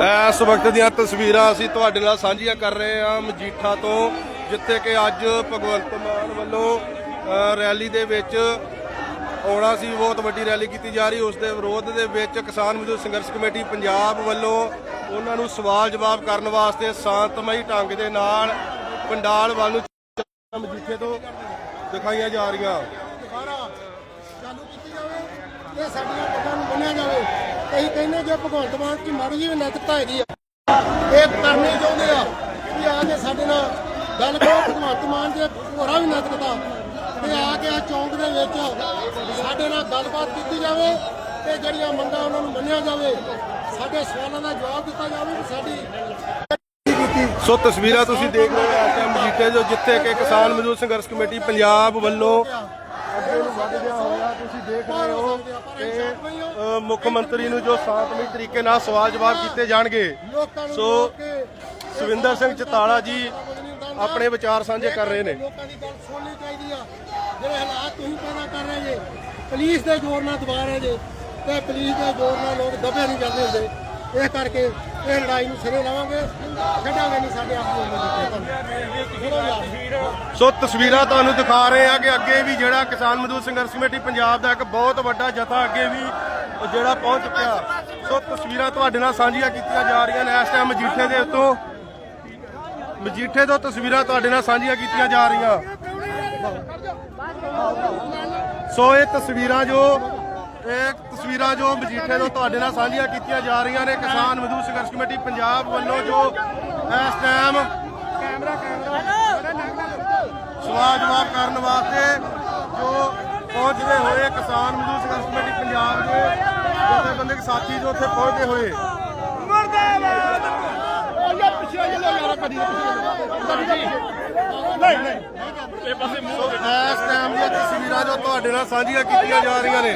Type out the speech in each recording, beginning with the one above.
ਇਸ ਵਕਤ ਦੀਆਂ ਤਸਵੀਰਾਂ ਅਸੀਂ ਤੁਹਾਡੇ ਨਾਲ ਸਾਂਝੀਆਂ ਕਰ ਰਹੇ ਹਾਂ ਮਜੀਠਾ ਤੋਂ, ਜਿੱਥੇ ਕਿ ਅੱਜ ਭਗਵੰਤ ਮਾਨ ਵੱਲੋਂ ਰੈਲੀ ਦੇ ਵਿੱਚ ਆਉਣਾ ਸੀ, ਬਹੁਤ ਵੱਡੀ ਰੈਲੀ ਕੀਤੀ ਜਾ ਰਹੀ, ਉਸ ਦੇ ਵਿਰੋਧ ਦੇ ਵਿੱਚ ਕਿਸਾਨ ਮਜ਼ਦੂਰ ਸੰਘਰਸ਼ ਕਮੇਟੀ ਪੰਜਾਬ ਵੱਲੋਂ ਉਹਨਾਂ ਨੂੰ ਸਵਾਲ ਜਵਾਬ ਕਰਨ ਵਾਸਤੇ ਸ਼ਾਂਤਮਈ ਢੰਗ ਦੇ ਨਾਲ ਪੰਡਾਲ ਵੱਲ ਨੂੰ ਮਜੀਠੇ ਤੋਂ ਦਿਖਾਈਆਂ ਜਾ ਰਹੀਆਂ ਦੁਬਾਰਾ ਚਾਲੂ ਕੀਤੀ ਜਾਵੇ ਇਹ ਸਾਡੀਆਂ ਗੱਲਾਂ ਨੂੰ ਮੰਨਿਆ ਜਾਵੇ ਅਸੀਂ ਕਹਿੰਦੇ ਜੇ ਭਗਵੰਤ ਮਾਨ ਦੀ ਮਾੜੀ ਜਿਹੀ ਨੈਤਿਕਤਾ ਹੈਗੀ ਆ। ਇਹ ਕਰਨੀ ਚਾਹੁੰਦੇ ਆ ਵੀ ਆ ਕੇ ਸਾਡੇ ਨਾਲ ਗੱਲ ਕਰੋ, ਭਗਵੰਤ ਮਾਨ ਦੇ ਹੋਰਾਂ ਵੀ ਨੈਤਿਕਤਾ। ਤੇ ਆ ਕੇ ਆ ਚੌਂਕ ਦੇ ਵਿੱਚ ਸਾਡੇ ਨਾਲ ਗੱਲਬਾਤ ਕੀਤੀ ਜਾਵੇ ਤੇ ਜਿਹੜੀਆਂ ਮੰਗਾਂ ਉਹਨਾਂ ਨੂੰ ਮੰਨਿਆ ਜਾਵੇ, ਸਾਡੇ ਸਵਾਲਾਂ ਦਾ ਜਵਾਬ ਦਿੱਤਾ ਜਾਵੇ ਵੀ ਸਾਡੀ ਸੋ ਤਸਵੀਰਾਂ ਤੁਸੀਂ ਦੇਖ ਰਹੇ ਹੋ ਇਸ ਟਾਈਮ ਮਜੀਠੇ ਜੋ ਜਿੱਥੇ ਕਿ ਕਿਸਾਨ ਮਜ਼ਦੂਰ ਸੰਘਰਸ਼ ਕਮੇਟੀ ਪੰਜਾਬ ਵੱਲੋਂ ਅੱਗੇ ਨੂੰ ਵੱਧ ਗਿਆ ਹੋਇਆ ਤੁਸੀਂ ਦੇਖ ਰਹੇ ਹੋ ਕਿ ਅ, ਮੁੱਖ ਮੰਤਰੀ ਨੂੰ ਜੋ ਸ਼ਾਂਤਮਈ ਤਰੀਕੇ ਨਾਲ ਸਵਾਲ ਜਵਾਬ ਕੀਤੇ ਜਾਣਗੇ। ਸੋ ਸੁਵਿੰਦਰ ਸਿੰਘ ਚਤਾਲਾ ਜੀ ਆਪਣੇ ਵਿਚਾਰ ਸਾਂਝੇ ਕਰ ਰਹੇ ਨੇ। ਲੋਕਾਂ ਦੀ ਗੱਲ ਸੁਣਨੀ ਚਾਹੀਦੀ ਆ। ਜਿਹੜੇ ਹਾਲਾਤ ਤੁਸੀਂ ਪੈਦਾ ਕਰ ਰਹੇ ਜੇ ਪੁਲਿਸ ਦੇ ਜ਼ੋਰ ਨਾਲ ਦਬਾ ਰਹੇ ਜੇ ਤੇ ਪੁਲਿਸ ਦੇ ਜ਼ੋਰ ਨਾਲ ਲੋਕ ਦਬੇ ਨਹੀਂ ਜਾਂਦੇ ਹੁੰਦੇ। ਇਹ ਕਰਕੇ ਇਹ ਲੜਾਈ ਨੂੰ ਸਿਰੇ ਲਾਵਾਂਗੇ, ਛੱਡਾਂਗੇ ਨਹੀਂ ਸਾਡੇ ਆਪ ਨੂੰ ਸੋ ਤਸਵੀਰਾਂ ਤੁਹਾਨੂੰ ਦਿਖਾ ਰਹੇ ਆ ਕਿ ਅੱਗੇ ਵੀ ਜਿਹੜਾ ਕਿਸਾਨ ਮਜ਼ਦੂਰ ਸੰਘਰਸ਼ ਕਮੇਟੀ ਪੰਜਾਬ ਦਾ ਇੱਕ ਬਹੁਤ ਵੱਡਾ ਜਥਾ ਅੱਗੇ ਵੀ ਜਿਹੜਾ ਪਹੁੰਚ ਚੁੱਕਿਆ। ਸੋ ਤਸਵੀਰਾਂ ਤੁਹਾਡੇ ਨਾਲ ਸਾਂਝੀਆਂ ਕੀਤੀਆਂ ਜਾ ਰਹੀਆਂ ਨੇ। ਇਸ ਟਾਈਮ ਮਜੀਠੇ ਦੇ ਉੱਤੋਂ, ਮਜੀਠੇ ਤੋਂ ਤਸਵੀਰਾਂ ਤੁਹਾਡੇ ਨਾਲ ਸਾਂਝੀਆਂ ਕੀਤੀਆਂ ਜਾ ਰਹੀਆਂ। ਸੋ ਇਹ ਤਸਵੀਰਾਂ ਜੋ ਇਹ ਤਸਵੀਰਾਂ ਜੋ ਮਜੀਠੇ ਤੋਂ ਤੁਹਾਡੇ ਨਾਲ ਸਾਂਝੀਆਂ ਕੀਤੀਆਂ ਜਾ ਰਹੀਆਂ ਨੇ ਕਿਸਾਨ ਮਜ਼ਦੂਰ ਸੰਘਰਸ਼ ਕਮੇਟੀ ਪੰਜਾਬ ਵੱਲੋਂ ਜੋ ਇਸ ਟਾਈਮ ਸਵਾਲ ਜਵਾਬ ਕਰਨ ਵਾਸਤੇ ਜੋ ਪਹੁੰਚਦੇ ਹੋਏ ਕਿਸਾਨ ਮਜ਼ਦੂਰ ਸੰਘਰਸ਼ ਕਮੇਟੀ ਪੰਜਾਬ ਦੇ ਜਥੇਬੰਦਕ ਸਾਥੀ ਜੋ ਉੱਥੇ ਪਹੁੰਚਦੇ ਹੋਏ। ਇਸ ਟਾਈਮ ਦੀਆਂ ਤਸਵੀਰਾਂ ਜੋ ਤੁਹਾਡੇ ਨਾਲ ਸਾਂਝੀਆਂ ਕੀਤੀਆਂ ਜਾ ਰਹੀਆਂ ਨੇ।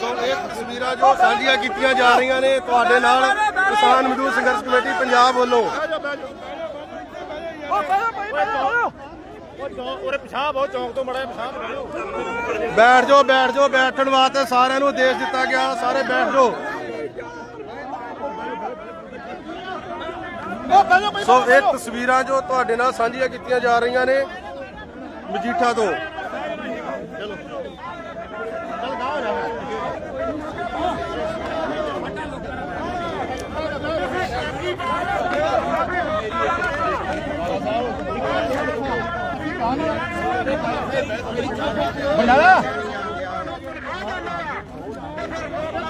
ਸੋ ਇਹ ਤਸਵੀਰਾਂ ਜੋ ਸਾਂਝੀਆਂ ਕੀਤੀਆਂ ਜਾ ਰਹੀਆਂ ਨੇ ਤੁਹਾਡੇ ਨਾਲ ਕਿਸਾਨ ਮਜ਼ਦੂਰ ਸੰਘਰਸ਼ ਕਮੇਟੀ ਪੰਜਾਬ ਵੱਲੋਂ ਚੌਂਕ ਤੋਂ ਮੜਾ ਬੈਠ ਜਾਓ ਬੈਠ ਜਾਓ, ਬੈਠਣ ਵਾਸਤੇ ਸਾਰਿਆਂ ਨੂੰ ਦੇਸ਼ ਦਿੱਤਾ ਗਿਆ, ਸਾਰੇ ਬੈਠ ਜਾਓ। ਸੋ ਇਹ ਤਸਵੀਰਾਂ ਜੋ ਤੁਹਾਡੇ ਨਾਲ ਸਾਂਝੀਆਂ ਕੀਤੀਆਂ ਜਾ ਰਹੀਆਂ ਨੇ ਮਜੀਠਾ ਤੋਂ।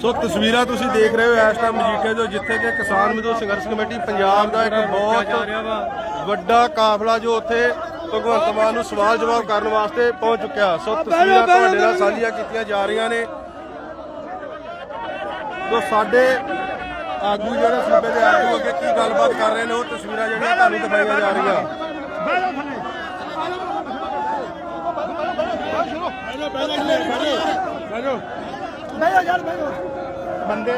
ਸੋ ਤਸਵੀਰਾਂ ਤੁਸੀਂ ਦੇਖ ਰਹੇ ਹੋ ਇਸ ਟਾਈਮ ਮਜੀਠੇ ਤੋਂ ਜਿੱਥੇ ਕਿ ਕਿਸਾਨ ਮਜ਼ਦੂਰ ਸੰਘਰਸ਼ ਕਮੇਟੀ ਪੰਜਾਬ ਦਾ ਇੱਕ ਬਹੁਤ ਵੱਡਾ ਕਾਫਲਾ ਜੋ ਉੱਥੇ ਭਗਵੰਤ ਮਾਨ ਨੂੰ ਸਵਾਲ ਜਵਾਬ ਕਰਨ ਵਾਸਤੇ ਪਹੁੰਚ ਚੁੱਕਿਆ ਸੋ ਤਸਵੀਰਾਂ ਤੁਹਾਡੇ ਨਾਲ ਸਾਂਝੀਆਂ ਕੀਤੀਆਂ ਜਾ ਰਹੀਆਂ ਨੇ ਸੋ ਸਾਡੇ ਆਗੂ ਜਿਹੜੇ ਸੂਬੇ ਦੇ ਆਗੂ ਅੱਗੇ ਕੀ ਗੱਲਬਾਤ ਕਰ ਰਹੇ ਨੇ ਉਹ ਤਸਵੀਰਾਂ ਜਿਹੜੀਆਂ ਤੁਹਾਨੂੰ ਦਿਖਾਈਆਂ ਜਾ ਰਹੀਆਂ ਬੰਦੇ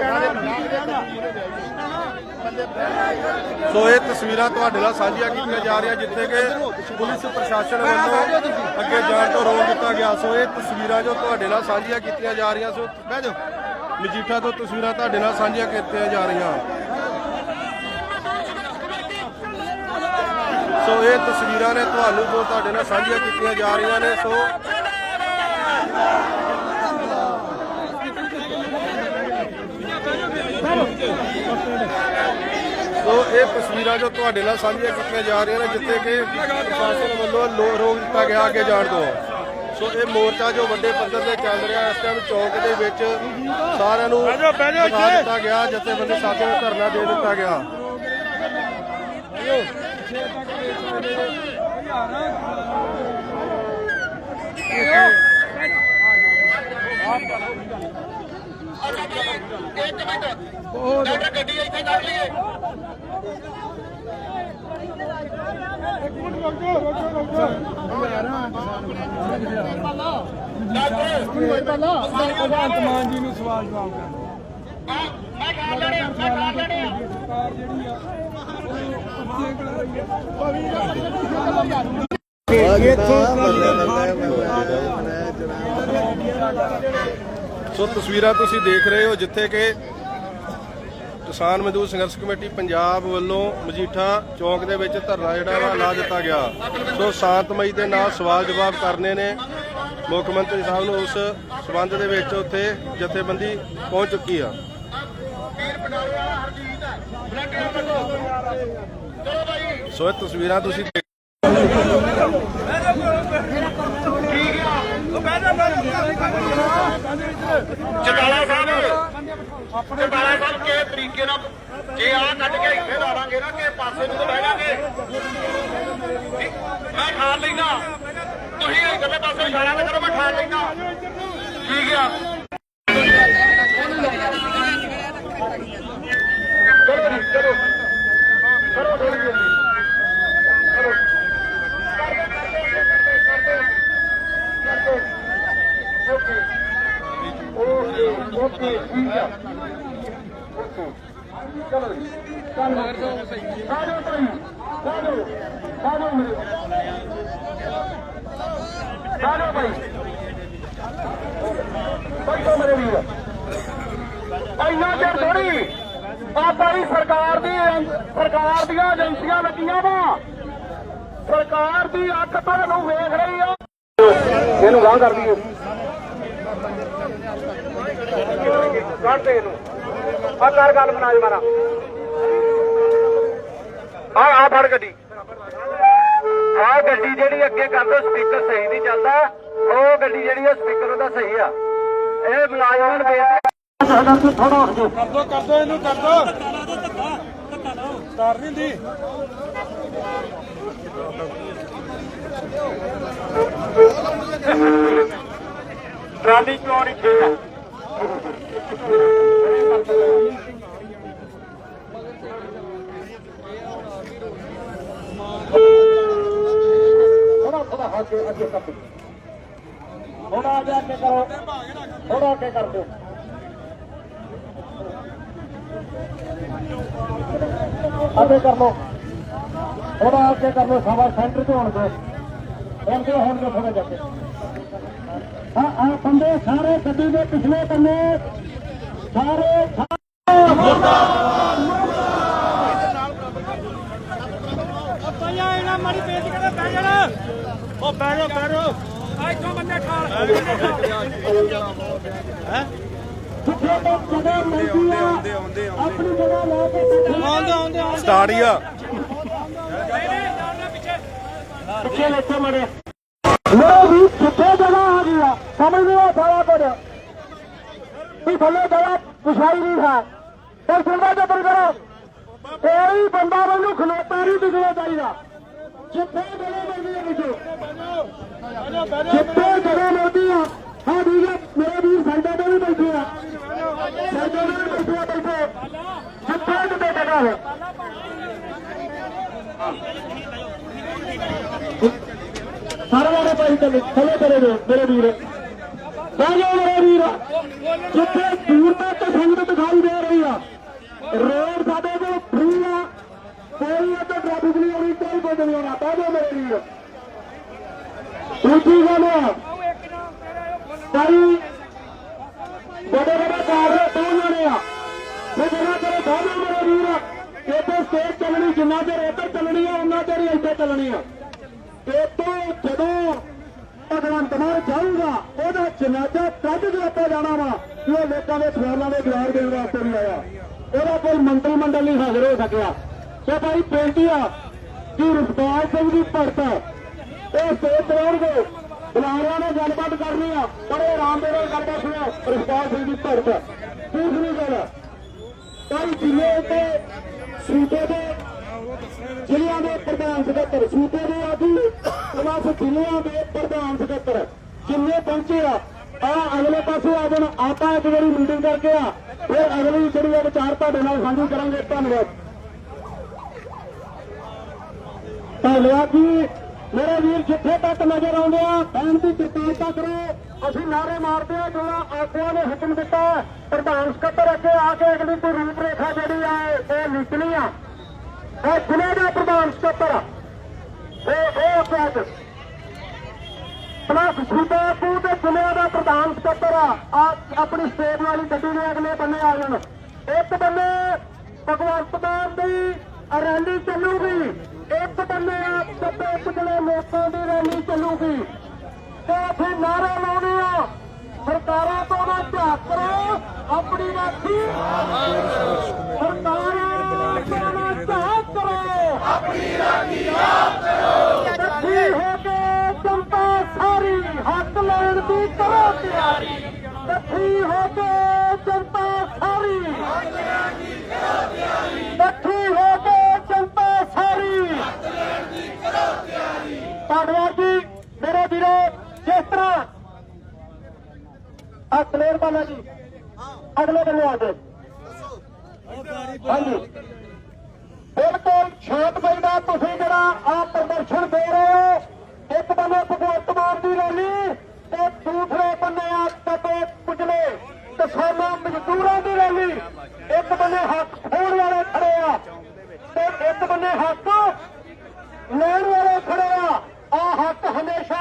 ਸੋ ਇਹ ਤਸਵੀਰਾਂ ਤੁਹਾਡੇ ਨਾਲ ਸਾਂਝੀਆਂ ਕੀਤੀਆਂ ਜਾ ਰਹੀਆਂ ਜਿੱਥੇ ਕਿ ਪੁਲਿਸ ਪ੍ਰਸ਼ਾਸਨ ਵੱਲੋਂ ਅੱਗੇ ਜਾਣ ਤੋਂ ਰੋਕ ਦਿੱਤਾ ਗਿਆ। ਸੋ ਇਹ ਤਸਵੀਰਾਂ ਜੋ ਤੁਹਾਡੇ ਨਾਲ ਸਾਂਝੀਆਂ ਕੀਤੀਆਂ ਜਾ ਰਹੀਆਂ ਸੋ ਬਹਿ ਜਾਓ। ਮਜੀਠਾ ਤੋਂ ਤਸਵੀਰਾਂ ਤੁਹਾਡੇ ਨਾਲ ਸਾਂਝੀਆਂ ਕੀਤੀਆਂ ਜਾ ਰਹੀਆਂ। ਸੋ ਇਹ ਤਸਵੀਰਾਂ ਨੇ ਤੁਹਾਨੂੰ ਜੋ ਤੁਹਾਡੇ ਨਾਲ ਸਾਂਝੀਆਂ ਕੀਤੀਆਂ ਜਾ ਰਹੀਆਂ ਨੇ ਸੋ ਇਹ ਤਸਵੀਰਾਂ ਜੋ ਤੁਹਾਡੇ ਨਾਲ ਸਾਂਝੀਆਂ ਕੀਤੀਆਂ ਜਾ ਰਹੀਆਂ ਨੇ ਜਿੱਥੇ ਕਿ ਪ੍ਰਸ਼ਾਸਨ ਵੱਲੋਂ ਲੋ- ਰੋਕ ਦਿੱਤਾ ਗਿਆ ਅੱਗੇ ਜਾਣ ਤੋਂ। ਸੋ ਇਹ ਮੋਰਚਾ ਜੋ ਵੱਡੇ ਪੱਧਰ ਤੇ ਚੱਲ ਰਿਹਾ ਇਸ ਟਾਈਮ ਚੌਕ ਦੇ ਵਿੱਚ ਸਾਰਿਆਂ ਨੂੰ ਦਿੱਤਾ ਗਿਆ ਜਿੱਥੇ ਵੱਲੋਂ ਸਾਥੀਆਂ ਨੂੰ ਧਰਨਾ ਦੇ ਦਿੱਤਾ ਗਿਆ। ਇੱਕ ਗੱਡੀ ਇੱਥੇ ਕਰ ਲਈਏ। ਭਗਵੰਤ ਮਾਨ ਜੀ ਨੂੰ ਸਵਾਲ ਜਵਾਬ ਕਰ ਮੈਂ ਖਾ ਲੈਣੇ ਮੈਂ ਖਾ ਲੈਣੇ ਸਰਕਾਰ ਜਿਹੜੀ ਆ ਸੋ ਤਸਵੀਰਾਂ ਤੁਸੀਂ ਦੇਖ ਰਹੇ ਹੋ ਜਿੱਥੇ ਕਿ ਕਿਸਾਨ ਮਜ਼ਦੂਰ ਸੰਘਰਸ਼ ਕਮੇਟੀ ਪੰਜਾਬ ਵੱਲੋਂ ਮਜੀਠਾ ਚੌਂਕ ਦੇ ਵਿੱਚ ਧਰਨਾ ਜਿਹੜਾ ਵਾ ਲਾ ਦਿੱਤਾ ਗਿਆ। ਸੋ ਸ਼ਾਂਤਮਈ ਦੇ ਨਾਲ ਸਵਾਲ ਜਵਾਬ ਕਰਨੇ ਨੇ ਮੁੱਖ ਮੰਤਰੀ ਸਾਹਿਬ ਨੂੰ ਉਸ ਸਬੰਧ ਦੇ ਵਿੱਚ ਉੱਥੇ ਜਥੇਬੰਦੀ ਪਹੁੰਚ ਚੁੱਕੀ ਆ। ਸੋ ਇਹ ਤਸਵੀਰਾਂ ਤੁਸੀਂ ਦੇਖ ਚਟਾਲਾ ਸਾਹਿਬ ਚਟਾਲਾ ਸਾਹਿਬ। ਤਰੀਕੇ ਨਾਲ ਜੇ ਆ ਕੱਢ ਕੇ ਇੱਥੇ ਲਾਵਾਂਗੇ ਨਾ ਕਿ ਪਾਸੇ ਨੂੰ ਤਾਂ ਬਹਿ ਜਾਾਂਗੇ। ਮੈਂ ਖਾਣ ਲੈਂਦਾ। ਤੁਸੀਂ ਇਕੱਲੇ ਪਾਸੇ ਇਸ਼ਾਰਾ ਨਾ ਕਰੋ, ਮੈਂ ਖਾਣ ਲੈਂਦਾ। ਠੀਕ ਆ ਚਲੋ ਚਲੋ। ਕਰੋ ਥੋੜੀ ਜਿਹੀ ਓਕੇ ਓਕੇ, ਠੀਕ ਆ। ਓਕੇ ਚਲੋ ਜੀ ਚਲੋ ਆਜੋ ਭਾਈ ਆਜੋ ਆਜੋ ਮੇਰੇ ਆਜੋ ਭਾਈ ਬੈਠੋ ਮੇਰੇ ਵੀਰ ਇੰਨਾ ਚਿਰ ਥੋੜੀ ਆ ਸਰਕਾਰ ਦੀ ਸਰਕਾਰ ਦੀਆਂ ਏਜੰਸੀਆਂ ਲੱਗੀਆਂ ਵਾ ਸਰਕਾਰ ਦੀ ਅੱਖ ਤੁਹਾਨੂੰ ਵੇਖ ਰਹੀ ਆ ਇਹਨੂੰ ਗਾਂ ਕਰ ਦਈਏ। ਕੱਢ ਦੇ ਇਹਨੂੰ। ਆ ਕਰ ਗੱਲ ਬਣਾ ਦੇ ਮਾਰਾ। ਆ ਆ ਫੜ ਗੱਡੀ। ਆ ਗੱਡੀ ਜਿਹੜੀ ਅੱਗੇ ਕਰ ਦੋ ਸਪੀਕਰ ਸਹੀ ਨਹੀਂ ਚੱਲਦਾ। ਉਹ ਗੱਡੀ ਜਿਹੜੀ ਆ ਸਪੀਕਰ ਉਹਦਾ ਸਹੀ ਆ। ਇਹ ਮੁਲਾਜ਼ਮਾਂ ਨੂੰ ਬੇਨਤੀ ਸਾਡਾ ਤੂੰ ਥੋੜਾ ਉੱਠ ਜਾ ਕਰ ਦੋ ਕਰ ਦੋ ਇਹਨੂੰ ਕਰ ਦੋ ਕਰ ਨਹੀਂ ਦੀ। ਟਰਾਲੀ ਨਹੀਂ ਠੀਕ ਆ ਅੱਗੇ ਅੱਗੇ ਕਰ ਦਿਓ ਥੋੜਾ ਅੱਗੇ ਅੱਗੇ ਕਰੋ ਥੋੜਾ ਅੱਗੇ ਕਰ ਦਿਓ ਅੱਗੇ ਕਰ ਲਓ ਥੋੜਾ ਅੱਗੇ ਕਰ ਲਓ ਸਵਾ ਸੈਂਟਰ ਤੋਂ ਹੋਣ ਦਿਓ ਹੁਣ ਤੇ ਹੁਣ ਤੋਂ ਥੋੜਾ ਜਾ ਕੇ ਆ ਆ ਬੰਦੇ ਸਾਰੇ ਗੱਡੀ ਦੇ ਪਿਛਲੇ ਬੰਨੇ ਸਾਰੇ ਉਹ ਬਹਿ ਜਾ ਆ ਇੱਥੋਂ ਬੰਦੇ ਠਾਲ ਹੈ ਜਿੱਥੇ ਤੱਕ ਜਗ੍ਹਾ ਮਿਲਦੀ ਆ ਆਪਣੀ ਜਗ੍ਹਾ ਲੈ ਕੇ ਆਉਂਦੇ ਆਉਂਦੇ ਸਟਾਰਟ ਹੀ ਆ ਪਿੱਛੇ ਲੈਟੇ ਮੜੇ। ਲੋ ਵੀ ਕਿੱਥੇ ਜਗ੍ਹਾ ਆ ਗਈ ਆ। ਸਮਝਦੇ ਹੋ ਸਾਰਾ ਕੁਝ। ਵੀ ਥੱਲੇ ਜਗ੍ਹਾ ਪੁਛਾਈ ਨਹੀਂ ਹੈ। ਪਰ ਸੁਣਦਾ ਜਬਰ ਕਰੋ। ਕੋਈ ਬੰਦਾ ਮੈਨੂੰ ਖਲੋਤਾ ਨਹੀਂ ਦਿਖਣਾ ਚਾਹੀਦਾ। ਜਿੱਥੇ ਜਗ੍ਹਾ ਮਿਲਦੀ ਹੈ ਵਿੱਚੋਂ ਜਿੱਥੇ ਜਗ੍ਹਾ ਮਿਲਦੀ ਆ। ਹਾਂ, ਠੀਕ ਮੇਰੇ ਵੀਰ ਸਾਈਡਾਂ ਦੇ ਵੀ ਬੈਠੇ ਆ। ਸਾਈਡਾਂ ਤੇ ਵੀ ਬੈਠੇ ਆ, ਬੈਠੇ। ਜਿੱਥੇ ਕਿਤੇ ਜਗ੍ਹਾ ਹੈ ਸਾਰੇ ਵਾਲੇ ਭਾਈ ਚੱਲੇ। ਥੱਲੇ ਚਲੇ ਜਾਓ, ਮੇਰੇ ਵੀਰ ਬਹਿ ਜਾਓ ਮੇਰੇ ਵੀਰ ਜਿੱਥੇ ਦੂਰ ਤੱਕ ਸੰਗਤ ਦਿਖਾਈ ਦੇ ਰਹੀ ਆ ਰੋਡ ਸਾਡੇ ਕੋਲ ਫ੍ਰੀ ਆ ਕੋਈ ਇੱਥੇ ਟ੍ਰੈਫਿਕ ਨਹੀਂ ਆਉਣੀ ਕੋਈ ਕੁਝ ਨਹੀਂ ਆਉਣਾ ਬਹਿ ਜਾਓ ਮੇਰੇ ਵੀਰ। ਦੂਜੀ ਗੱਲ ਆ ਭਾਈ ਬੜੇ ਬੜੇ ਕਾਰਨ ਦੋ ਜਣੇ ਆ। ਮੈਂ ਮੇਰੇ ਵੀਰ। ਇੱਥੇ ਸਟੇਜ ਚੱਲਣੀ, ਜਿੰਨਾ ਚਿਰ ਇੱਧਰ ਚੱਲਣੀ ਆ ਉਹਨਾਂ ਚਿਰ ਹੀ ਇੱਥੇ ਚੱਲਣੀ ਆ। ਤੇ ਤੋਂ ਜਦੋਂ ਭਗਵੰਤ ਮਾਨ ਜਾਊਗਾ, ਉਹਦਾ ਜਨਾਜ਼ਾ ਕੱਢ ਕੇ ਆਪਾਂ ਜਾਣਾ ਵਾ ਕਿ ਉਹ ਲੋਕਾਂ ਦੇ ਸਵਾਲਾਂ ਦੇ ਜਵਾਬ ਦੇਣ ਵਾਸਤੇ ਵੀ ਆਇਆ। ਉਹਦਾ ਕੋਈ ਮੰਤਰੀ ਮੰਡਲ ਨਹੀਂ ਹਾਜ਼ਰ ਹੋ ਸਕਿਆ। ਤੇ ਭਾਈ ਬੇਨਤੀ ਆ ਕਿ ਰਸਪਾਲ ਸਿੰਘ ਦੀ ਭਰਤ ਉਹ ਸਟੇਜ ਤੇ ਆਉਣਗੇ ਬੁਲਾਰਿਆਂ ਨੇ ਗੱਲਬਾਤ ਕਰਨੀ ਆ। ਬੜੇ ਆਰਾਮ ਦੇ ਨਾਲ ਗੱਲਬਾਤ ਸੁਣੋ ਰਸਪਾਲ ਸਿੰਘ ਦੀ ਭਰਤ ਦੂਸਰੀ ਗੱਲ, ਭਾਈ ਜ਼ਿਲ੍ਹੇ ਤੇ ਸੂਬੇ ਦੇ ਜ਼ਿਲ੍ਹਿਆਂ ਦੇ ਪ੍ਰਧਾਨ ਸਕੱਤਰ, ਸੂਬੇ ਦੇ ਆਗੂ ਪਲੱਸ ਜ਼ਿਲ੍ਹਿਆਂ ਦੇ ਪ੍ਰਧਾਨ ਸਕੱਤਰ ਜਿੰਨੇ ਪਹੁੰਚੇ ਆ? ਆ ਅਗਲੇ ਪਾਸੇ ਆ ਜਾਣ, ਆਪਾਂ ਇੱਕ ਵਾਰੀ ਮੀਟਿੰਗ ਕਰਕੇ ਆ। ਫਿਰ ਅਗਲੀ ਜਿਹੜੀ ਆ ਵਿਚਾਰ ਤੁਹਾਡੇ ਨਾਲ ਸਾਂਝੀ ਕਰਾਂਗੇ। ਧੰਨਵਾਦ। ਧੰਨਵਾਦ ਜੀ। ਮੇਰੇ ਵੀਰ ਜਿੱਥੇ ਤੱਕ ਨਜ਼ਰ ਆਉਂਦੇ ਆ ਬੇਨਤੀ ਕਿਰਪਾਲਤਾ ਕਰੋ। ਅਸੀਂ ਨਾਰੇ ਮਾਰਦੇ ਆ, ਜਿਹੜਾ ਆਗੂਆਂ ਨੇ ਹੁਕਮ ਦਿੱਤਾ, ਪ੍ਰਧਾਨ ਸਕੱਤਰ ਅੱਗੇ ਆ ਕੇ ਅਗਲੀ ਕੋਈ ਰੂਪ ਰੇਖਾ ਜਿਹੜੀ ਆ, ਉਹ ਲਿਖਣੀ ਆ। ਇਹ ਜ਼ਿਲ੍ਹੇ ਦਾ ਪ੍ਰਧਾਨ ਸਕੱਤਰ ਆ? ਇਹ ਇਹ ਅਪਰਾਧ ਪਲੱਸ ਸੂਬਾ ਤੂੰ ਤੇ ਜ਼ਿਲ੍ਹੇ ਦਾ ਪ੍ਰਧਾਨ ਸਕੱਤਰ ਆ। ਆ- ਆਪਣੀ ਸਟੇਟ ਵਾਲੀ ਗੱਡੀ ਦੇ ਅਗਲੇ ਬੰਨੇ ਆ ਜਾਣ। ਇੱਕ ਬੰਨੇ ਭਗਵੰਤ ਮਾਨ ਦੀ ਰੈਲੀ ਚੱਲੂਗੀ। ਇੱਕ ਬੰਨੇ ਸੱਤੇ ਪਿਛਲੇ ਲੋਕਾਂ ਦੀ ਰੈਲੀ ਚੱਲੂਗੀ। ਤੇ ਅਸੀਂ ਨਾਰਾ ਲਾਉਣੇ ਆ। ਸਰਕਾਰਾਂ ਤੋਂ ਨਾ ਝਾਕ ਕਰੋ। ਆਪਣੀ ਰਾਖੀ। ਸਰਕਾਰਾਂ ਤੋਂ ਨਾ ਝਾਕ ਕਰੋ। ਆਪਣੀ ਰਾਖੀ ਆਪ ਕਰੋ। ਇਕੱਠੀ ਹੋ ਕੇ ਜਨਤਾ ਸਾਰੀ ਹੱਕ ਲੈਣ ਦੀ ਕਰੋ ਤਿਆਰੀ। ਇਕੱਠੀ ਹੋ ਕੇ ਜਨਤਾ ਸਾਰੀ ਇਕੱਠੀ ਹੋ ਕੇ ਜਨਤਾ ਸਾਰੀ ਧੰਨਵਾਦ ਜੀ ਮੇਰੇ ਵੀਰੋ ਜਿਸ ਤਰ੍ਹਾਂ ਆ ਕਲੀਅਰ ਬਾਲਾ ਜੀ ਅਗਲੇ ਬੰਨੇ ਆ ਜਾਓ ਹਾਂਜੀ ਬਿਲਕੁਲ ਸ਼ਾਂਤਮਈ ਦਾ ਤੁਸੀਂ ਜਿਹੜਾ ਆ ਪ੍ਰਦਰਸ਼ਨ ਦੇ ਰਹੇ ਹੋ ਇੱਕ ਬੰਨੇ ਭਗਵੰਤ ਮਾਨ ਦੀ ਰੈਲੀ ਤੇ ਦੂਸਰੇ ਬੰਨੇ ਆ ਤਪੇ ਪੁਜਲੇ ਕਿਸਾਨਾਂ ਮਜ਼ਦੂਰਾਂ ਦੀ ਰੈਲੀ ਇੱਕ ਬੰਨੇ ਹੱਕ ਖੋਣ ਵਾਲੇ ਖੜੇ ਆ ਤੇ ਇੱਕ ਬੰਨੇ ਹੱਕ ਲੈਣ ਵਾਲੇ ਖੜੇ ਆ ਆ ਹੱਕ ਹਮੇਸ਼ਾ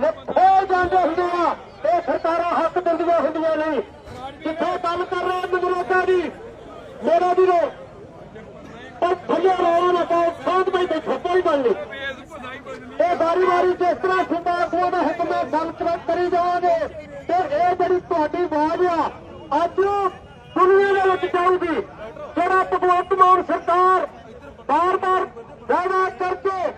ਲੱਖੋ ਜਾਂਦੇ ਹੁੰਦੇ ਆ ਇਹ ਸਰਕਾਰਾਂ ਹੱਕ ਦਿੰਦੀਆਂ ਹੁੰਦੀਆਂ ਨਹੀਂ ਜਿੱਥੇ ਗੱਲ ਕਰ ਰਹੇ ਮਜਰੂਦਾਂ ਦੀ ਮੇਰਾ ਵੀਰੋ ਪਰ ਥੱਲੇ ਰੋਣਾ ਨਾ ਪਾਓ ਸਾਧ ਭਾਈ ਬੈਠੋ, ਕੋਈ ਗੱਲ ਨਹੀਂ। ਇਹ ਵਾਰੀ ਵਾਰੀ ਜਿਸ ਤਰ੍ਹਾਂ ਸੁਪਾਰਖੋਂ ਦਾ ਹੁਕਮ ਹੈ ਗੱਲ ਕਰ- ਕਰੀ ਜਾਵਾਂਗੇ, ਤੇ ਇਹ ਜਿਹੜੀ ਤੁਹਾਡੀ ਆਵਾਜ਼ ਆ, ਅੱਜ ਦੁਨੀਆ ਦੇ ਵਿੱਚ ਜਾਊਗੀ ਜਿਹੜਾ ਭਗਵੰਤ ਮਾਨ ਸਰਕਾਰ ਬਾਰ-ਬਾਰ ਵਾਅਦਾ ਕਰਕੇ